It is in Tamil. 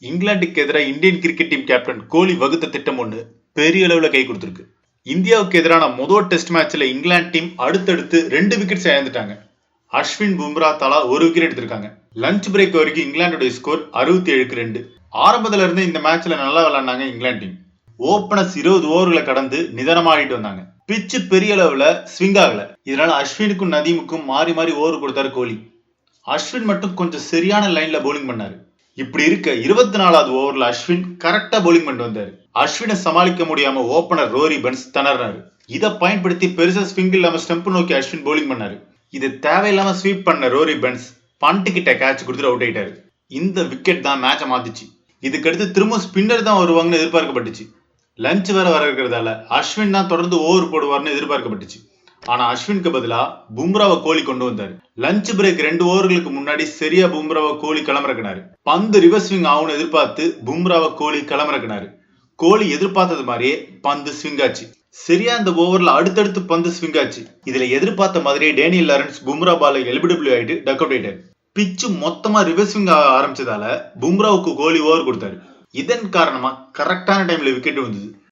இங்கிலாந்துக்கு எதிராக Indian cricket team captain Kohli வகுத்த திட்டம் ஒன்று பெரிய அளவில் கை கொடுத்துருக்கு. இந்தியாவுக்கு எதிரான முதல் டெஸ்ட் மேட்ச்ல இங்கிலாந்து டீம் அடுத்தடுத்து ரெண்டு விக்கெட்ஸ் இழந்துட்டாங்க. அஸ்வின் பும்ரா தலா ஒரு விக்கெட் எடுத்திருக்காங்க. லஞ்ச் பிரேக் வரைக்கும் இங்கிலாந்துடைய ஸ்கோர் அறுபத்தி ஏழுக்கு ரெண்டு. ஆரம்பத்துல இருந்து இந்த மேட்ச்ல நல்லா விளையாண்டாங்க இங்கிலாந்து டீம் ஓப்பனர்ஸ் இருபது ஓவர்களை கடந்து நிதானமாடிட்டு வந்தாங்க. பிச்சு பெரிய அளவுல ஸ்விங் ஆகல. இதனால அஸ்வினுக்கும் நதீமுக்கும் மாறி மாறி ஓவர் கொடுத்தாரு கோலி. அஸ்வின் மட்டும் கொஞ்சம் சரியான லைன்ல பவுலிங் பண்ணாரு. இப்படி இருக்க இருபத்தி நாலாவது ஓவர்ல அஸ்வின் கரெக்டா பவுலிங் பண்ணிட்டு வந்தாரு. அஸ்வினை சமாளிக்க முடியாம ஓபனர் ரோரி பன்ஸ் திணறாரு இதை பயன்படுத்தி பெருசா ஸ்விங் இல்லாம ஸ்டெம்ப் நோக்கி அஸ்வின் பவுலிங் பண்ணாரு. இது தேவையில்லாம ஸ்வீப் பண்ண ரோரி பன்ஸ் பண்ட் கிட்ட கேட்ச் கொடுத்துட்டு அவுட் ஆயிட்டாரு. இந்த விக்கெட் தான் மேட்சை மாத்துச்சு. இதுக்கடுத்து திரும்ப ஸ்பின்னர் தான் வருவாங்கன்னு எதிர்பார்க்கப்பட்டுச்சு. லஞ்ச் வேற வர இருக்கிறதால அஸ்வின் தான் தொடர்ந்து ஓவர் போடுவார்னு எதிர்பார்க்கப்பட்டுச்சு. ஆனா அஸ்வினுக்கு பதிலா பும்ராவை கோலி கொண்டு வந்தாரு. லஞ்ச் பிரேக் ரெண்டு ஓவர்களுக்கு முன்னாடி சரியா பும்ராவை கோலி களமிறக்கினாரு. பந்து ரிவர்ஸ் ஸ்விங் ஆகும்னு எதிர்பார்த்து பும்ராவை கோலி களமிறக்கினாரு. கோலி எதிர்பார்த்தது மாதிரியே பந்து ஸ்விங் ஆச்சு. சரியா இந்த ஓவர்ல அடுத்தடுத்து பந்து ஸ்விங் ஆச்சு. இதுல எதிர்பார்த்த மாதிரியே டேனியல் லாரன்ஸ் பும்ரா பால எல்பிடபிள்யூ ஆயிட்டு டக் அவுட் ஆயிட்டாரு. பிச்சு மொத்தமா ரிவர்ஸ் ஸ்விங் ஆக ஆரம்பிச்சதால பும்ராவுக்கு கோலி ஓவர் கொடுத்தாரு. இதன் காரணமா கரெக்டான டைம்ல விக்கெட் வந்தது.